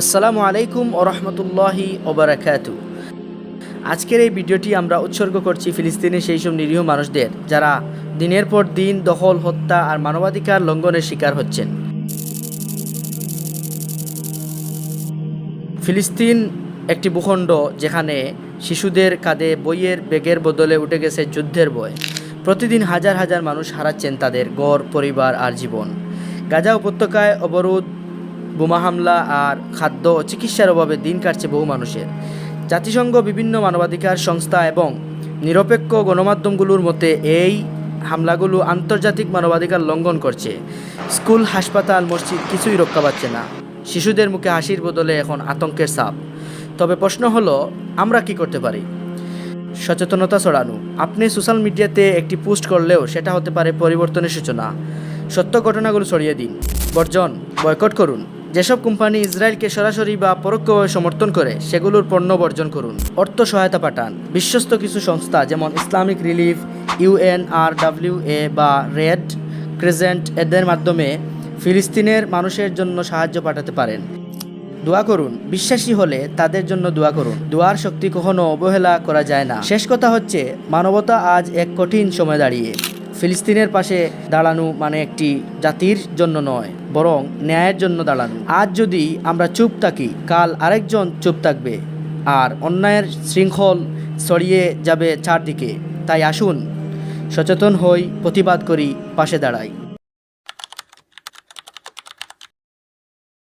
আসসালামু আলাইকুম ও রহমতুল্লাহি ওবরাকাতু আজকের এই ভিডিওটি আমরা উৎসর্গ করছি ফিলিস্তিনের সেই সব নিরীহ মানুষদের যারা দিনের পর দিন দখল, হত্যা আর মানবাধিকার লঙ্ঘনের শিকার হচ্ছেন। ফিলিস্তিন একটি ভূখণ্ড যেখানে শিশুদের কাঁধে বইয়ের বেগের বদলে উঠে গেছে যুদ্ধের বয়। প্রতিদিন হাজার হাজার মানুষ হারাচ্ছেন তাদের গড় পরিবার আর জীবন। গাজা উপত্যকায় অবরোধ বোমা হামলা আর খাদ্য চিকিৎসার অভাবে দিন কাটছে বহু মানুষের। জাতিসংঘ, বিভিন্ন মানবাধিকার সংস্থা এবং নিরপেক্ষ গণমাধ্যমগুলোর মতে এই হামলাগুলো আন্তর্জাতিক মানবাধিকার লঙ্ঘন করছে। স্কুল, হাসপাতাল, মসজিদ কিছুই রক্ষা পাচ্ছে না। শিশুদের মুখে হাসির বদলে এখন আতঙ্কের ছাপ। তবে প্রশ্ন হলো, আমরা কি করতে পারি? সচেতনতা ছড়ানো। আপনি সোশ্যাল মিডিয়াতে একটি পোস্ট করলেও সেটা হতে পারে পরিবর্তনের সূচনা। সত্য ঘটনাগুলো ছড়িয়ে দিন। বর্জন, বয়কট করুন। যেসব কোম্পানি ইসরায়েলকে সরাসরি বা পরোক্ষভাবে সমর্থন করে, সেগুলোর পণ্য বর্জন করুন। অর্থ সহায়তা পাঠান। বিশ্বস্ত কিছু সংস্থা যেমন Islamic Relief UNR W A বা রেড ক্রেজেন্ট এদের মাধ্যমে ফিলিস্তিনের মানুষের জন্য সাহায্য পাঠাতে পারেন। দোয়া করুন। বিশ্বাসী হলে তাদের জন্য দোয়া করুন। দোয়ার শক্তি কখনো অবহেলা করা যায় না। শেষ কথা হচ্ছে, মানবতা আজ এক কঠিন সময় দাঁড়িয়ে। ফিলিস্তিনের পাশে দাঁড়ানো মানে একটি জাতির জন্য নয়, বরং ন্যায়ের জন্য দাঁড়ানো। আজ যদি আমরা চুপ থাকি, কাল আরেকজন চুপ থাকবে, আর অন্যায়ের শৃঙ্খল ছড়িয়ে যাবে চারদিকে, তাই আসুন সচেতন হই, প্রতিবাদ করি, পাশে দাঁড়াই।